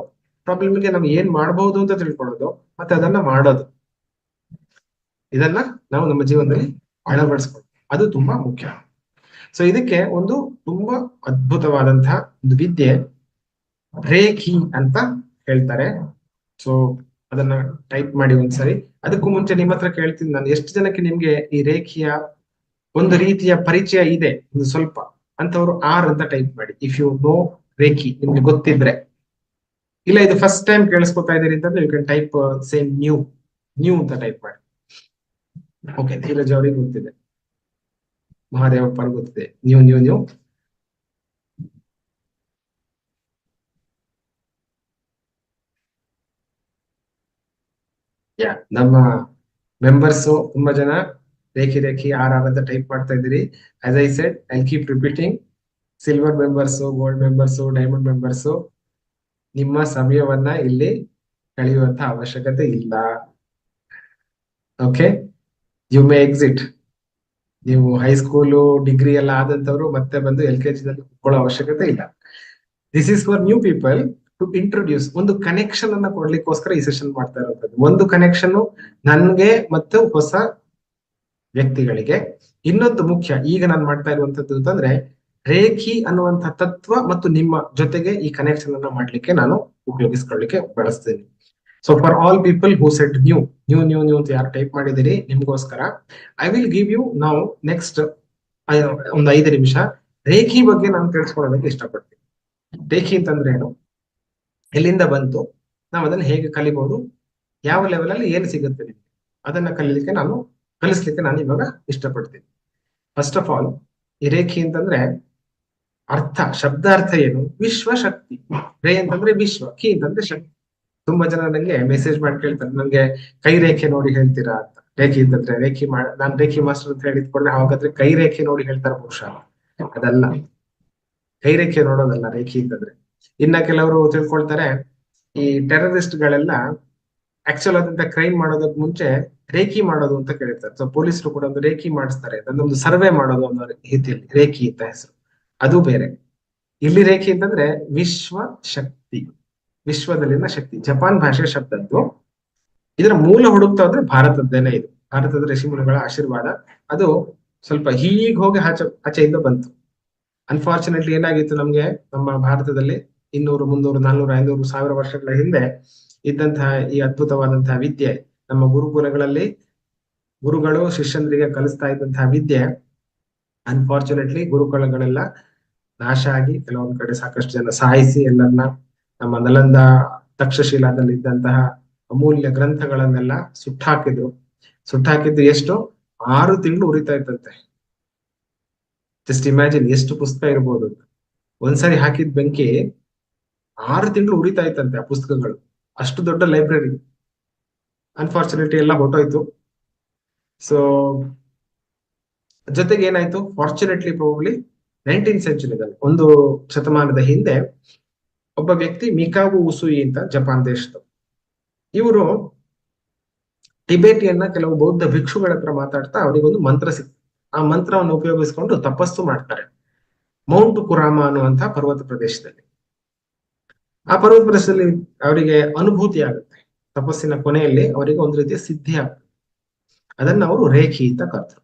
S1: ಪ್ರಾಬ್ಲಮ್ಗೆ ನಾವು ಏನ್ ಮಾಡಬಹುದು ಅಂತ ತಿಳ್ಕೊಳ್ಳೋದು, ಮತ್ತೆ ಅದನ್ನ ಮಾಡೋದು. ಇದನ್ನ ನಾವು ನಮ್ಮ ಜೀವನದಲ್ಲಿ ಅಳವಡಿಸ್ಕೊಳ್ತೀವಿ. ಅದು ತುಂಬಾ ಮುಖ್ಯ. ಸೊ ಇದಕ್ಕೆ ಒಂದು ತುಂಬಾ ಅದ್ಭುತವಾದಂತಹ ಒಂದು ವಿದ್ಯೆ ರೇಖಿ ಅಂತ ಹೇಳ್ತಾರೆ. ಸೊ ಅದನ್ನ ಟೈಪ್ ಮಾಡಿ ಒಂದ್ಸರಿ. ಅದಕ್ಕೂ ಮುಂಚೆ ನಿಮ್ಮ ಹತ್ರ ಕೇಳ್ತೀನಿ ನಾನು. ಎಷ್ಟು ಜನಕ್ಕೆ ನಿಮ್ಗೆ ಈ ರೇಖಿಯ ಒಂದು ರೀತಿಯ ಪರಿಚಯ ಇದೆ? ಒಂದು ಸ್ವಲ್ಪ. ಅಂತವ್ರು ಆರ್ ಅಂತ ಟೈಪ್ ಮಾಡಿ. ಇಫ್ ಯು ನೋ ರೇಖಿ, ನಿಮ್ಗೆ ಗೊತ್ತಿದ್ರೆ. ಇಲ್ಲ, ಇದು ಫಸ್ಟ್ ಟೈಮ್ ಕೇಳಿಸ್ಕೊತಾ ಇದೀರಿ ಅಂತಂದ್ರೆ you can type same new new ಅಂತ ಟೈಪ್ ಮಾಡಿ. ಓಕೆ ಧೀರಜ್ ಅವರಿಗೆ ಗೊತ್ತಿದೆ. ಮಹಾದೇವಪ್ಪ ಗೊತ್ತಿದೆ. ನೀವು ನೀವು ನೀವು? ನಮ್ಮ ಮೆಂಬರ್ಸ್ ತುಂಬಾ ಜನ ರೇಖಿ ರೇಖಿ ಆರ್ ಅಂತ ಟೈಪ್ ಮಾಡ್ತಾ ಇದ್ದೀರಿ. As I said I keep repeating silver members gold members diamond members ನಿಮ್ಮ ಸಮಯವನ್ನ ಇಲ್ಲಿ ಕಳೆಯುವಂತ ಅವಶ್ಯಕತೆ ಇಲ್ಲ. ಓಕೆ ಯು ಮೇ ಎಕ್ಸಿಟ್ ನೀವು ಹೈಸ್ಕೂಲು ಡಿಗ್ರಿ ಎಲ್ಲ ಆದಂತವ್ರು ಮತ್ತೆ ಬಂದು ಎಲ್ ಕೆ ಜಿನಲ್ಲಿ ಕುತ್ಕೊಳ್ಳೋ ಅವಶ್ಯಕತೆ ಇಲ್ಲ. This is for new people to introduce ಒಂದು ಕನೆಕ್ಷನ್ ಅನ್ನ ಕೊಡ್ಲಿಕ್ಕೋಸ್ಕರ ಈ ಸೆಷನ್ ಮಾಡ್ತಾ ಇರುವಂತದ್ದು ಒಂದು ಕನೆಕ್ಷನ್ ನನ್ಗೆ ಮತ್ತು ಹೊಸ ವ್ಯಕ್ತಿಗಳಿಗೆ. ಇನ್ನೊಂದು ಮುಖ್ಯ, ಈಗ ನಾನು ಮಾಡ್ತಾ ಇರುವಂತದ್ದು ಅಂತಂದ್ರೆ ರೇಖಿ ಅನ್ನುವಂತ ತತ್ವ ಮತ್ತು ನಿಮ್ಮ ಜೊತೆಗೆ ಈ ಕನೆಕ್ಷನ್ ಅನ್ನ ಮಾಡ್ಲಿಕ್ಕೆ ನಾನು ಉಪಯೋಗಿಸ್ಕೊಳ್ಳಿಕ್ಕೆ ಬಳಸ್ತೀನಿ. So for all people who set new new new new ಅಂತ ಯಾರು ಟೈಪ್ ಮಾಡಿದಿರಿ ನಿಮ್ಗೋಸ್ಕರ ಐ ವಿಲ್ ಗಿವ್ ಯು ನಾವು ನೆಕ್ಸ್ಟ್ ಒಂದು ಐದು ನಿಮಿಷ. ರೇಖಿ ಬಗ್ಗೆ ನಾನು ತಿಳಿಸ್ಕೊಳ್ಳೋದಕ್ಕೆ ಇಷ್ಟಪಡ್ತೀನಿ. ರೇಖಿ ಅಂತಂದ್ರೆ ಏನು? ಎಲ್ಲಿಂದ ಬಂತು? ನಾವು ಅದನ್ನ ಹೇಗೆ ಕಲಿಬಹುದು ಯಾವ ಲೆವೆಲ್ ಅಲ್ಲಿ ಏನು ಸಿಗುತ್ತೆ ನಿಮಗೆ? ಅದನ್ನ ಕಲೀಲಿಕ್ಕೆ ನಾನು, ಕಲಿಸ್ಲಿಕ್ಕೆ ನಾನು ಇವಾಗ ಇಷ್ಟಪಡ್ತೀನಿ. ಫಸ್ಟ್ ಆಫ್ ಆಲ್ ಈ ರೇಖಿ ಅಂತಂದ್ರೆ ಅರ್ಥ, ಶಬ್ದಾರ್ಥ ಏನು? ವಿಶ್ವ ಶಕ್ತಿ ರೇ ಅಂತಂದ್ರೆ ವಿಶ್ವ, ಕಿ ಅಂತಂದ್ರೆ ಶಕ್ತಿ. ತುಂಬಾ ಜನ ನಂಗೆ ಮೆಸೇಜ್ ಮಾಡಿ ಕೇಳ್ತಾರೆ, ನಂಗೆ ಕೈ ರೇಖೆ ನೋಡಿ ಹೇಳ್ತೀರಾ ಅಂತ. ರೇಖೆ ಇದ್ದಂದ್ರೆ ರೇಖೆ ಮಾಡ ನಾನ್ ರೇಖಿ ಮಾಸ್ಟರ್ ಅಂತ ಹೇಳಿದ್ಕೊಂಡ್ರೆ ಹಾಗಾದ್ರೆ ಕೈ ರೇಖೆ ನೋಡಿ ಹೇಳ್ತಾರೆ ಬಹುಶಃ ಅದಲ್ಲ. ಕೈ ರೇಖೆ ನೋಡೋದಲ್ಲ ರೇಖೆ ಇದ್ದಂದ್ರೆ ಇನ್ನ ಕೆಲವರು ತಿಳ್ಕೊಳ್ತಾರೆ, ಈ ಟೆರರಿಸ್ಟ್ ಗಳೆಲ್ಲ ಆಕ್ಚುಲ್ ಅದಂತ ಕ್ರೈಮ್ ಮಾಡೋದಕ್ ಮುಂಚೆ ರೇಖಿ ಮಾಡೋದು ಅಂತ ಕೇಳಿರ್ತಾರೆ. ಸೊ ಪೊಲೀಸರು ಕೂಡ ಒಂದು ರೇಖಿ ಮಾಡಿಸ್ತಾರೆ. ಅದೊಂದು ಸರ್ವೆ ಮಾಡೋದು ಅನ್ನೋ ರೀತಿಯಲ್ಲಿ, ರೇಖಿ ಅಂತ ಹೆಸರು. ಅದು ಬೇರೆ. ಇಲ್ಲಿ ರೇಖಿ ಅಂತಂದ್ರೆ ವಿಶ್ವ ಶಕ್ತಿ ವಿಶ್ವದಲ್ಲಿನ ಶಕ್ತಿ. ಜಪಾನ್ ಭಾಷೆ ಶಬ್ದದ್ದು. ಇದರ ಮೂಲ ಹುಡುಕ್ತಾ ಅಂದ್ರೆ ಭಾರತದ್ದೇನೆ ಇದು. ಭಾರತದ ಋಷಿಮುನಿಗಳ ಆಶೀರ್ವಾದ. ಅದು ಸ್ವಲ್ಪ ಹೀಗ್ ಹೋಗಿ ಆಚೆ, ಆಚೆಯಿಂದ ಬಂತು. ಅನ್ಫಾರ್ಚುನೇಟ್ಲಿ ಏನಾಗಿತ್ತು ನಮ್ಗೆ? ನಮ್ಮ ಭಾರತದಲ್ಲಿ ಇನ್ನೂರು, ಮುನ್ನೂರು ನಾನ್ನೂರು ಐನೂರು, ಸಾವಿರ ವರ್ಷಗಳ ಹಿಂದೆ ಇದ್ದಂತಹ ಈ ಅದ್ಭುತವಾದಂತಹ ವಿದ್ಯೆ, ನಮ್ಮ ಗುರುಕುಲಗಳಲ್ಲಿ ಗುರುಗಳು, ಶಿಷ್ಯಂದ್ರಿಗೆ ಕಲಿಸ್ತಾ ಇದ್ದಂತಹ ವಿದ್ಯೆ ಅನ್ಫಾರ್ಚುನೇಟ್ಲಿ ಗುರುಕುಲಗಳೆಲ್ಲ ನಾಶ ಆಗಿ ಕೆಲವೊಂದ್ ಕಡೆ ಸಾಕಷ್ಟು ಜನ ಸಾಯಿಸಿ ಎಲ್ಲರನ್ನ ನಮ್ಮ ನಲಂದ ತಕ್ಷಶಿಲಾದಲ್ಲಿ ಇದ್ದಂತಹ ಅಮೂಲ್ಯ ಗ್ರಂಥಗಳನ್ನೆಲ್ಲ ಸುಟ್ಟಾಕಿದ್ರು. ಸುಟ್ಟಾಕಿದ್ದು ಎಷ್ಟು? ಆರು ತಿಂಗಳು ಉರಿತಾ ಇತ್ತಂತೆ ಜಸ್ಟ್ ಇಮ್ಯಾಜಿನ್ ಎಷ್ಟು ಪುಸ್ತಕ ಇರ್ಬೋದು. ಒಂದ್ಸರಿ ಹಾಕಿದ ಬೆಂಕಿ ಆರು ತಿಂಗಳು ಉರಿತಾ ಇತ್ತಂತೆ ಆ ಪುಸ್ತಕಗಳು. ಅಷ್ಟು ದೊಡ್ಡ ಲೈಬ್ರರಿ. ಅನ್ಫಾರ್ಚುನೇಟ್ಲಿ ಎಲ್ಲ ಹೊಟ್ಟೋಯ್ತು ಸೊ ಜೊತೆಗೆ ಏನಾಯ್ತು? ಫಾರ್ಚುನೇಟ್ಲಿ ಪ್ರಾಬ್ಲಿ ನೈನ್ಟೀನ್ ಸೆಂಚುರಿದಲ್ಲಿ ಒಂದು ಶತಮಾನದ ಹಿಂದೆ ಒಬ್ಬ ವ್ಯಕ್ತಿ ಮಿಕಾವು ಉಸುಯಿ ಅಂತ ಜಪಾನ್ ದೇಶದ ಇವರು ಟಿಬೇಟಿಯನ್ನ ಕೆಲವು ಬೌದ್ಧ ಭಿಕ್ಷುಗಳ ಹತ್ರ ಮಾತಾಡ್ತಾ ಅವರಿಗೊಂದು ಮಂತ್ರ ಸಿಕ್ತು ಆ ಮಂತ್ರವನ್ನು ಉಪಯೋಗಿಸಿಕೊಂಡು ತಪಸ್ಸು ಮಾಡ್ತಾರೆ. ಮೌಂಟ್ ಕುರಾಮ ಅನ್ನುವಂತಹ ಪರ್ವತ ಪ್ರದೇಶದಲ್ಲಿ. ಆ ಪರ್ವತ ಪ್ರದೇಶದಲ್ಲಿ ಅವರಿಗೆ ಅನುಭೂತಿ ಆಗುತ್ತೆ. ತಪಸ್ಸಿನ ಕೊನೆಯಲ್ಲಿ ಅವರಿಗೆ ಒಂದು ರೀತಿಯ ಸಿದ್ಧಿ ಆಗುತ್ತೆ. ಅದನ್ನ ಅವರು ರೇಖಿ ಅಂತ ಕರ್ತರು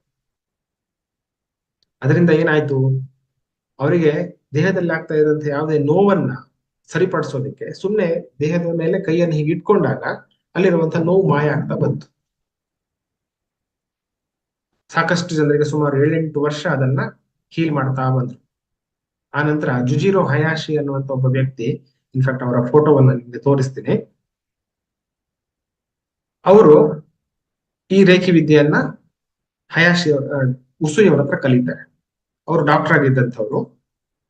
S1: ಅದರಿಂದ ಏನಾಯ್ತು? ಅವರಿಗೆ ದೇಹದಲ್ಲಿ ಆಗ್ತಾ ಇರುವಂತ ಯಾವುದೇ ನೋವನ್ನ ಸರಿಪಡಿಸೋದಕ್ಕೆ ಸುಮ್ಮನೆ ದೇಹದ ಮೇಲೆ ಕೈಯನ್ನು ಹೀಗೆ ಇಟ್ಕೊಂಡಾಗ ಅಲ್ಲಿರುವಂತಹ ನೋವು ಮಾಯ ಆಗ್ತಾ ಬಂತು. ಸಾಕಷ್ಟು ಜನರಿಗೆ ಸುಮಾರು ಏಳೆಂಟು ವರ್ಷ ಅದನ್ನ ಹೀಲ್ ಮಾಡ್ತಾ ಬಂದ್ರು. ಆನಂತರ ನಂತರ ಜುಜಿರೋ ಹಯಾಶಿ ಅನ್ನುವಂತ ಒಬ್ಬ ವ್ಯಕ್ತಿ ಇನ್ಫ್ಯಾಕ್ಟ್ ಅವರ ಫೋಟೋವನ್ನು ನಿಮಗೆ ತೋರಿಸ್ತೀನಿ. ಅವರು ಈ ರೇಖಿ ವಿದ್ಯೆಯನ್ನ ಹಯಾಶಿ ಉಸುಯಿಯವರ ಹತ್ರ ಕಲಿತಾರೆ. ಅವರು ಡಾಕ್ಟರ್ ಆಗಿದ್ದಂಥವ್ರು.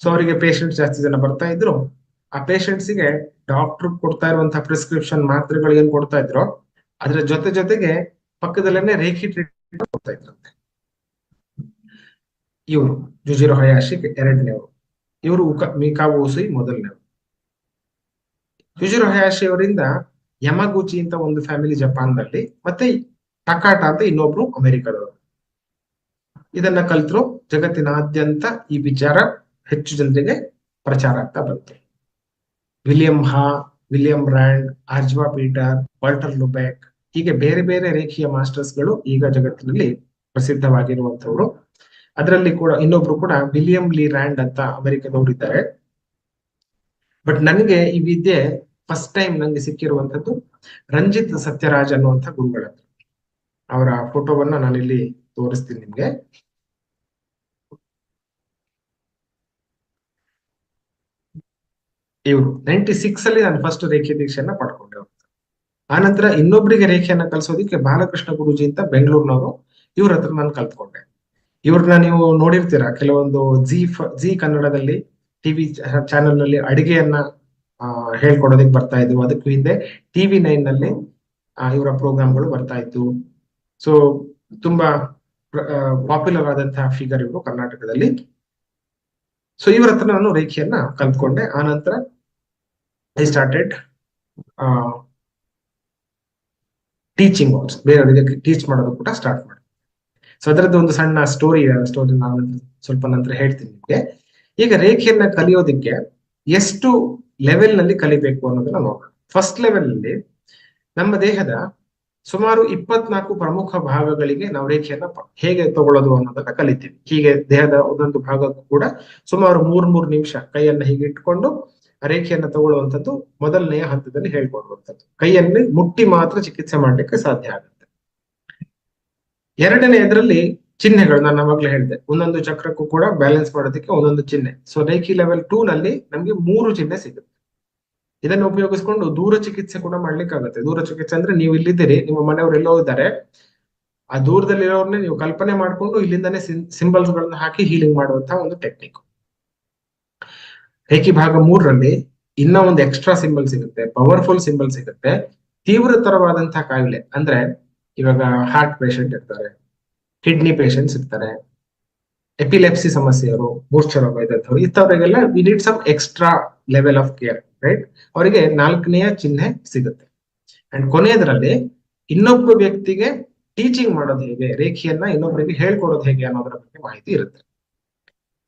S1: ಸೊ ಅವರಿಗೆ ಪೇಷಂಟ್ ಜಾಸ್ತಿ ಜನ ಬರ್ತಾ ಇದ್ರು. ಆ ಪೇಷಂಟ್ಸಿಗೆ ಡಾಕ್ಟರ್ ಕೊಡ್ತಾ ಇರುವಂತಹ ಪ್ರಿಸ್ಕ್ರಿಪ್ಷನ್ ಮಾತ್ರೆಗಳು ಏನ್ ಕೊಡ್ತಾ ಇದ್ರು, ಅದ್ರ ಜೊತೆ ಜೊತೆಗೆ ಪಕ್ಕದಲ್ಲೇನೆ ರೇಖಿ ಟ್ರೀಟ್ಮೆಂಟ್ ಕೊಡ್ತಾ ಇದ್ರಂತೆ. ಇವರು, ಜುಜಿರೋ ಹಯಾಶಿ ಎರಡನೇವರು ಇವರು. ಮಿಕಾವು ಉಸುಯಿ ಮೊದಲನೇವರು ಜುಜಿರೋ ಹಯಾಶಿ ಅವರಿಂದ ಯಮಗುಚಿ ಅಂತ ಒಂದು ಫ್ಯಾಮಿಲಿ ಜಪಾನ್ನಲ್ಲಿ ಮತ್ತೆ ಟಕಾಟ ಅಂತ ಇನ್ನೊಬ್ರು ಅಮೆರಿಕದವರು. ಇದನ್ನ ಕಲ್ತರು ಜಗತ್ತಿನಾದ್ಯಂತ ಈ ವಿಚಾರ ಹೆಚ್ಚು ಜನರಿಗೆ ಪ್ರಚಾರ ಆಗ್ತಾ ಬಂತು. ವಿಲಿಯಂ ಹಾ, ವಿಲಿಯಂ ಬ್ರ್ಯಾಂಡ್ ಆರ್ಜ್ವಾ ಪೀಟರ್, ವಾಲ್ಟರ್ ಲುಬ್ಯಾಕ್, ಹೀಗೆ ಬೇರೆ ಬೇರೆ ರೇಖೀಯ ಮಾಸ್ಟರ್ಸ್ಗಳು ಈಗ ಜಗತ್ತಿನಲ್ಲಿ ಪ್ರಸಿದ್ಧವಾಗಿರುವಂತವರು ಅದರಲ್ಲಿ ಕೂಡ ಇನ್ನೊಬ್ರು ಕೂಡ ವಿಲಿಯಂ ಲಿ ರ್ಯಾಂಡ್ ಅಂತ ಅಮೆರಿಕದವರು ಇದ್ದಾರೆ. ಬಟ್ ನನಗೆ ಈ ವಿದ್ಯೆ ಫಸ್ಟ್ ಟೈಮ್ ನನಗೆ ಸಿಕ್ಕಿರುವಂತದ್ದು ರಂಜಿತ್ ಸತ್ಯರಾಜ್ ಅನ್ನುವಂಥ ಗುರುಗಳ ಅವರ ಫೋಟೋವನ್ನ ನಾನಿಲ್ಲಿ ತೋರಿಸ್ತೀನಿ ನಿಮ್ಗೆ. ಇವರು ನೈಂಟಿ ಸಿಕ್ಸ್ ಅಲ್ಲಿ ನಾನು ಫಸ್ಟ್ ರೇಖೆ ದೀಕ್ಷೆಯನ್ನ ಪಡ್ಕೊಂಡೆ ಆನಂತರ ಇನ್ನೊಬ್ಬರಿಗೆ ರೇಖೆಯನ್ನ ಕಲ್ಸೋದಿಕ್ಕೆ ಬಾಲಕೃಷ್ಣ ಗುರುಜಿ ಅಂತ ಬೆಂಗಳೂರಿನವರು ಇವ್ರ ಹತ್ರ ನಾನು ಕಲ್ತ್ಕೊಂಡೆ. ಇವ್ರನ್ನ ನೀವು ನೋಡಿರ್ತೀರಾ, ಕೆಲವೊಂದು ಜಿ ಜಿ ಕನ್ನಡದಲ್ಲಿ ಟಿವಿ ಚಾನೆಲ್ನಲ್ಲಿ ಅಡಿಗೆಯನ್ನ ಹೇಳ್ಕೊಡೋದಕ್ಕೆ ಬರ್ತಾ ಇದ್ವು. ಅದಕ್ಕೂ ಹಿಂದೆ ಟಿವಿ ನೈನ್ನಲ್ಲಿ ಇವರ ಪ್ರೋಗ್ರಾಮ್ಗಳು ಬರ್ತಾ ಇತ್ತು ಸೊ ತುಂಬಾ ಪಾಪ್ಯುಲರ್ ಆದಂತಹ ಫಿಗರ್ ಇವರು ಕರ್ನಾಟಕದಲ್ಲಿ. ಸೊ ಇವರ ಹತ್ರ ನಾನು ರೇಖೆಯನ್ನ ಕಲ್ತ್ಕೊಂಡೆ. ಆ ಐ ಸ್ಟಾರ್ಟೆಡ್ ಟೀಚಿಂಗ್ ಆಲ್ಸೋ ಬೇರೆಯವರಿಗೆ ಟೀಚ್ ಮಾಡೋದು ಕೂಡ ಸ್ಟಾರ್ಟ್ ಮಾಡಿ. ಸೊ ಅದರದ್ದು ಒಂದು ಸಣ್ಣ ಸ್ಟೋರಿ ಸ್ಟೋರಿ ನಾನು ಸ್ವಲ್ಪ ನಂತರ ಹೇಳ್ತೀನಿ ನಿಮಗೆ. ಈಗ ರೇಖೆಯನ್ನ ಕಲಿಯೋದಿಕ್ಕೆ ಎಷ್ಟು ಲೆವೆಲ್ನಲ್ಲಿ ಕಲಿಬೇಕು ಅನ್ನೋದನ್ನ ನೋಡೋಣ. ಫಸ್ಟ್ ಲೆವೆಲ್ನಲ್ಲಿ ನಮ್ಮ ದೇಹದ ಸುಮಾರು ಇಪ್ಪತ್ನಾಲ್ಕು ಪ್ರಮುಖ ಭಾಗಗಳಿಗೆ ನಾವು ರೇಖೆಯನ್ನ ಹೇಗೆ ತಗೊಳ್ಳೋದು ಅನ್ನೋದನ್ನ ಕಲಿತೀವಿ. ಹೀಗೆ ದೇಹದ ಒಂದೊಂದು ಭಾಗಕ್ಕೂ ಕೂಡ ಸುಮಾರು ಮೂರ್ ಮೂರ್ ನಿಮಿಷ ಕೈಯನ್ನ ಹೀಗೆ ಇಟ್ಕೊಂಡು ರೇಖೆಯನ್ನ ತಗೊಳ್ಳುವಂಥದ್ದು ಮೊದಲನೆಯ ಹಂತದಲ್ಲಿ ಹೇಳ್ಕೊಡುವಂಥದ್ದು. ಕೈಯಲ್ಲಿ ಮುಟ್ಟಿ ಮಾತ್ರ ಚಿಕಿತ್ಸೆ ಮಾಡ್ಲಿಕ್ಕೆ ಸಾಧ್ಯ ಆಗುತ್ತೆ. ಎರಡನೇ ಇದರಲ್ಲಿ ಚಿಹ್ನೆಗಳು, ನಾನು ಅವಾಗ್ಲೇ ಹೇಳಿದೆ. ಒಂದೊಂದು ಚಕ್ರಕ್ಕೂ ಕೂಡ ಬ್ಯಾಲೆನ್ಸ್ ಮಾಡೋದಕ್ಕೆ ಒಂದೊಂದು ಚಿಹ್ನೆ. ಸೊ ರೇಖಿ ಲೆವೆಲ್ ಟೂ ನಲ್ಲಿ ನಮ್ಗೆ ಮೂರು ಚಿಹ್ನೆ ಸಿಗುತ್ತೆ. ಇದನ್ನು ಉಪಯೋಗಿಸ್ಕೊಂಡು ದೂರ ಚಿಕಿತ್ಸೆ ಕೂಡ ಮಾಡ್ಲಿಕ್ಕೆ ಆಗುತ್ತೆ ದೂರ ಚಿಕಿತ್ಸೆ ಅಂದ್ರೆ ನೀವು ಇಲ್ಲಿದ್ದೀರಿ, ನಿಮ್ಮ ಮನೆಯವರು ಎಲ್ಲೋ ಇದ್ದಾರೆ. ಆ ದೂರದಲ್ಲಿರೋರ್ನೇ ನೀವು ಕಲ್ಪನೆ ಮಾಡ್ಕೊಂಡು ಇಲ್ಲಿಂದಾನೇ ಸಿಂಬಲ್ಸ್ ಗಳನ್ನ ಹಾಕಿ ಹೀಲಿಂಗ್ ಮಾಡುವಂತಹ ಒಂದು ಟೆಕ್ನಿಕ್ ರೇಖಿ ಭಾಗ ಮೂರರಲ್ಲಿ ಇನ್ನ ಒಂದು ಎಕ್ಸ್ಟ್ರಾ ಸಿಂಬಲ್ ಸಿಗುತ್ತೆ ಪವರ್ಫುಲ್ ಸಿಂಬಲ್ ಸಿಗುತ್ತೆ. ತೀವ್ರತರವಾದಂತಹ ಕಾಯಿಲೆ, ಅಂದ್ರೆ ಇವಾಗ ಹಾರ್ಟ್ ಪೇಷಂಟ್ ಇರ್ತಾರೆ ಕಿಡ್ನಿ ಪೇಷಂಟ್ಸ್ ಇರ್ತಾರೆ ಎಪಿಲೆಪ್ಸಿ ಸಮಸ್ಯೆಯವರು ಮೂರ್ಛರೋಗ ಇದ್ದಂಥವ್ರು ಇಂಥವ್ರಿಗೆಲ್ಲ we need some extra level of care right ಅವರಿಗೆ ನಾಲ್ಕನೆಯ ಚಿಹ್ನೆ ಸಿಗುತ್ತೆ. ಅಂಡ್ ಕೊನೆಯದರಲ್ಲಿ ಇನ್ನೊಬ್ಬ ವ್ಯಕ್ತಿಗೆ ಟೀಚಿಂಗ್ ಮಾಡೋದು ಹೇಗೆ, ರೇಖೆಯನ್ನ ಇನ್ನೊಬ್ಬರಿಗೆ ಹೇಳ್ಕೊಡೋದು ಹೇಗೆ ಅನ್ನೋದ್ರ ಬಗ್ಗೆ ಮಾಹಿತಿ ಇರುತ್ತೆ.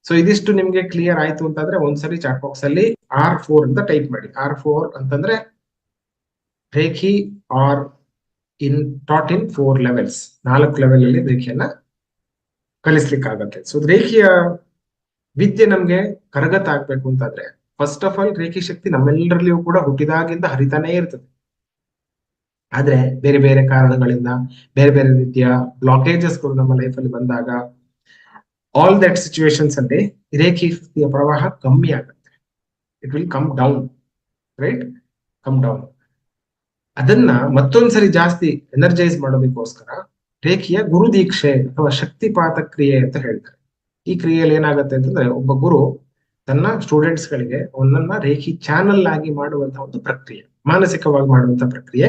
S1: ಸೊ ಇದಿಷ್ಟು ನಿಮ್ಗೆ ಕ್ಲಿಯರ್ ಆಯ್ತು ಅಂತಂದ್ರೆ ಒಂದ್ಸರಿ ಚಾಟ್ ಬಾಕ್ಸ್ ಅಲ್ಲಿ ಆರ್ ಫೋರ್ ಅಂತ ಟೈಪ್ ಮಾಡಿ. ಆರ್ ಫೋರ್ ಅಂತಂದ್ರೆ reiki are in taught in four levels ನಾಲ್ಕು ಲೆವೆಲ್ ಅಲ್ಲಿ ರೇಖೆಯನ್ನ ಕಲಿಸ್ಲಿಕ್ಕಾಗತ್ತೆ. ಸೊ ರೇಖೆಯ ವಿದ್ಯೆ ನಮ್ಗೆ ಕರಗತ ಆಗ್ಬೇಕು ಅಂತಂದ್ರೆ ಫಸ್ಟ್ ಆಫ್ ಆಲ್ ರೇಖಿ ಶಕ್ತಿ ನಮ್ಮೆಲ್ಲರಲ್ಲಿಯೂ ಕೂಡ ಹುಟ್ಟಿದಾಗಿಂದ ಹರಿತಾನೇ ಇರ್ತದೆ. ಆದ್ರೆ ಬೇರೆ ಬೇರೆ ಕಾರಣಗಳಿಂದ, ಬೇರೆ ಬೇರೆ ರೀತಿಯ ಬ್ಲಾಕೇಜಸ್ಗಳು ನಮ್ಮ ಲೈಫ್ ಅಲ್ಲಿ ಬಂದಾಗ ಆಲ್ ದಟ್ ಸಿಚುವೇಶನ್ಸ್ ಅಲ್ಲಿ ರೇಖಿ ಶಕ್ತಿಯ ಪ್ರವಾಹ ಕಮ್ಮಿ ಆಗುತ್ತೆ it will come down right come down ಅದನ್ನ ಮತ್ತೊಂದ್ಸರಿ ಜಾಸ್ತಿ ಎನರ್ಜೈಸ್ ಮಾಡೋದಕ್ಕೋಸ್ಕರ ರೇಖೆಯ ಗುರು ದೀಕ್ಷೆ ಅಥವಾ ಶಕ್ತಿಪಾತ ಕ್ರಿಯೆ ಅಂತ ಹೇಳ್ತಾರೆ ಈ ಕ್ರಿಯೆಯಲ್ಲಿ ಏನಾಗುತ್ತೆ ಅಂತಂದ್ರೆ ಒಬ್ಬ ಗುರು ತನ್ನ ಸ್ಟೂಡೆಂಟ್ಸ್ ಗಳಿಗೆ ಒಂದನ್ನ ರೇಖಿ ಚಾನಲ್ ಆಗಿ ಮಾಡುವಂತಹ ಒಂದು ಪ್ರಕ್ರಿಯೆ ಮಾನಸಿಕವಾಗಿ ಮಾಡುವಂತಹ ಪ್ರಕ್ರಿಯೆ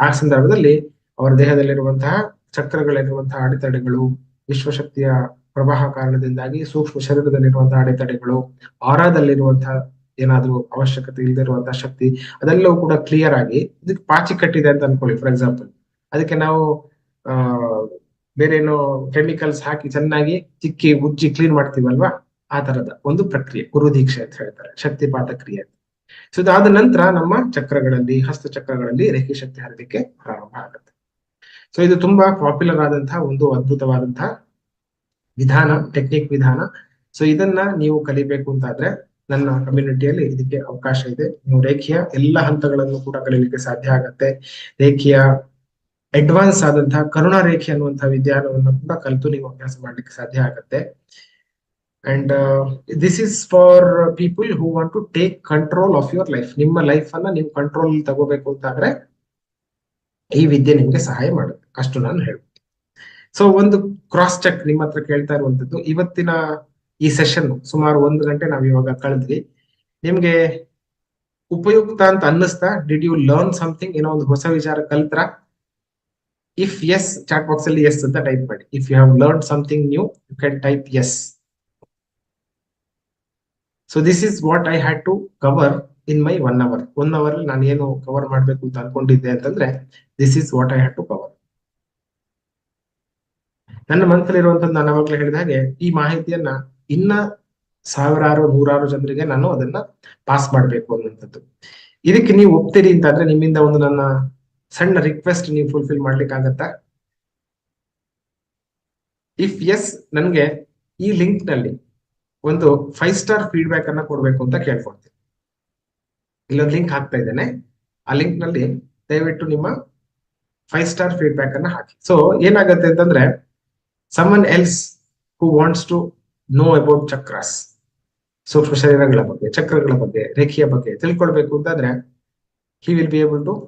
S1: ಆ ಸಂದರ್ಭದಲ್ಲಿ ಅವರ ದೇಹದಲ್ಲಿರುವಂತಹ ಚಕ್ರಗಳಲ್ಲಿರುವಂತಹ ಅಡೆತಡೆಗಳು ವಿಶ್ವಶಕ್ತಿಯ ಪ್ರವಾಹ ಕಾರಣದಿಂದಾಗಿ ಸೂಕ್ಷ್ಮ ಶರೀರದಲ್ಲಿರುವಂತಹ ಅಡೆತಡೆಗಳು ಆರಾದಲ್ಲಿರುವಂತಹ ಏನಾದ್ರೂ ಅವಶ್ಯಕತೆ ಇಲ್ಲದಿರುವಂತಹ ಶಕ್ತಿ, ಅದೆಲ್ಲವೂ ಕೂಡ ಕ್ಲಿಯರ್ ಆಗಿ ಇದಕ್ಕೆ ಪಾಚಿ ಕಟ್ಟಿದೆ ಅಂತ ಅನ್ಕೊಳ್ಳಿ ಫಾರ್ ಎಕ್ಸಾಂಪಲ್ ಅದಕ್ಕೆ ನಾವು, ಆ ಬೇರೆ ಕೆಮಿಕಲ್ಸ್ ಹಾಕಿ ಚೆನ್ನಾಗಿ ಚಿಕ್ಕಿ, ಉಜ್ಜಿ ಕ್ಲೀನ್ ಮಾಡ್ತೀವಲ್ವಾ? ಆ ತರದ ಒಂದು ಪ್ರಕ್ರಿಯೆ, ಗುರು ದೀಕ್ಷೆ ಅಂತ ಹೇಳ್ತಾರೆ, ಶಕ್ತಿಪಾತ ಕ್ರಿಯೆ ಸೊ ಇದಾದ ನಂತರ ನಮ್ಮ ಚಕ್ರಗಳಲ್ಲಿ, ಹಸ್ತ ಚಕ್ರಗಳಲ್ಲಿ ರೇಖೆ ಶಕ್ತಿ ಹರಡಿಕೆ ಪ್ರಾರಂಭ ಆಗುತ್ತೆ. ಸೊ ಇದು ತುಂಬಾ ಪಾಪ್ಯುಲರ್ ಆದಂತಹ ಒಂದು ಅದ್ಭುತವಾದಂತಹ ವಿಧಾನ ಟೆಕ್ನಿಕ್ ವಿಧಾನ. ಸೊ ಇದನ್ನ ನೀವು ಕಲಿಬೇಕು ಅಂತಾದ್ರೆ ನನ್ನ ಕಮ್ಯುನಿಟಿಯಲ್ಲಿ ಇದಕ್ಕೆ ಅವಕಾಶ ಇದೆ. ನೀವು ರೇಖೆಯ ಎಲ್ಲ ಹಂತಗಳನ್ನು ಕೂಡ ಕಲೀಲಿಕ್ಕೆ ಸಾಧ್ಯ ಆಗತ್ತೆ. ರೇಖೆಯ ಅಡ್ವಾನ್ಸ್ ಆದಂತಹ ಕರುಣಾ ರೇಖೆ ಅನ್ನುವಂತಹ ವಿಧಾನವನ್ನು ಕೂಡ ಕಲಿತು ನೀವು ಅಭ್ಯಾಸ ಮಾಡ್ಲಿಕ್ಕೆ ಸಾಧ್ಯ ಆಗತ್ತೆ. And this is for people who want to take control of your life ನಿಮ್ಮ ಲೈಫ್ ಅನ್ನ ನೀವು ಕಂಟ್ರೋಲ್ ತಗೋಬೇಕು ಅಂತಾದ್ರೆ ಈ ವಿದ್ಯೆ ನಿಮ್ಗೆ ಸಹಾಯ ಮಾಡುತ್ತೆ. ಅಷ್ಟು ನಾನು ಹೇಳ್ಬೋದು ಸೊ ಒಂದು ಕ್ರಾಸ್ ಚೆಕ್ ನಿಮ್ಮ ಹತ್ರ ಕೇಳ್ತಾ ಇರುವಂತದ್ದು ಇವತ್ತಿನ ಈ ಸೆಷನ್ ಸುಮಾರು ಒಂದು ಗಂಟೆ ನಾವು ಇವಾಗ ಕಳೆದ್ವಿ. ನಿಮ್ಗೆ ಉಪಯುಕ್ತ ಅಂತ ಅನ್ನಿಸ್ತಾ? ಡಿಡ್ ಯು ಲರ್ನ್ ಸಮಥಿಂಗ್ ಏನೋ ಒಂದು ಹೊಸ ವಿಚಾರ ಕಲ್ತ್ರ? ಇಫ್ ಎಸ್ ಚಾಟ್ ಬಾಕ್ಸ್ ಅಲ್ಲಿ ಎಸ್ ಅಂತ ಟೈಪ್ ಮಾಡಿ. If you have learn something new you can type S so this is what I had to cover in my one hour one hour ನಾನು ಏನು ಕವರ್ ಮಾಡಬೇಕು ಅಂತ ಅನ್ಕೊಂಡಿದ್ದೆ ಅಂತಂದ್ರೆ this is what I had to cover ನನ್ನ ಮನಸ್ಸಲ್ಲಿರುವಂತದ್ದು ನಾನು ಅವಾಗಲೇ ಹೇಳಿದ ಹಾಗೆ, ಈ ಮಾಹಿತಿಯನ್ನ ಇನ್ನ ಸಾವಿರಾರು, ನೂರಾರು ಜನರಿಗೆ ನಾನು ಅದನ್ನ ಪಾಸ್ ಮಾಡ್ಬೇಕು ಅನ್ನುವಂಥದ್ದು. ಇದಕ್ಕೆ ನೀವು ಒಪ್ತೀರಿ ಅಂತಂದ್ರೆ ನಿಮ್ಮಿಂದ ಒಂದು ನನ್ನ ಸಣ್ಣ ರಿಕ್ವೆಸ್ಟ್ ನೀವು ಫುಲ್ಫಿಲ್ ಮಾಡ್ಲಿಕ್ಕೆ ಆಗತ್ತಾ ಇಫ್ ಎಸ್ ನನ್ಗೆ ಈ ಲಿಂಕ್ನಲ್ಲಿ ಒಂದು ಫೈವ್ ಸ್ಟಾರ್ ಫೀಡ್ಬ್ಯಾಕ್ ಅನ್ನ ಕೊಡ್ಬೇಕು ಅಂತ ಕೇಳ್ಕೊಡ್ತೀನಿ. ಇಲ್ಲೊಂದು ಲಿಂಕ್ ಹಾಕ್ತಾ ಇದ್ದೇನೆ. ಆ ಲಿಂಕ್ನಲ್ಲಿ ದಯವಿಟ್ಟು ನಿಮ್ಮ ಫೈವ್ ಸ್ಟಾರ್ ಫೀಡ್ಬ್ಯಾಕ್ ಅನ್ನ ಹಾಕಿ. ಸೊ ಏನಾಗುತ್ತೆ ಅಂತಂದ್ರೆ someone else who wants to know about chakras ಸೂಕ್ಷ್ಮ ಶರೀರಗಳ ಬಗ್ಗೆ, ಚಕ್ರಗಳ ಬಗ್ಗೆ, ರೇಖೆಯ ಬಗ್ಗೆ ತಿಳ್ಕೊಳ್ಬೇಕು ಅಂತಂದ್ರೆ he will be able to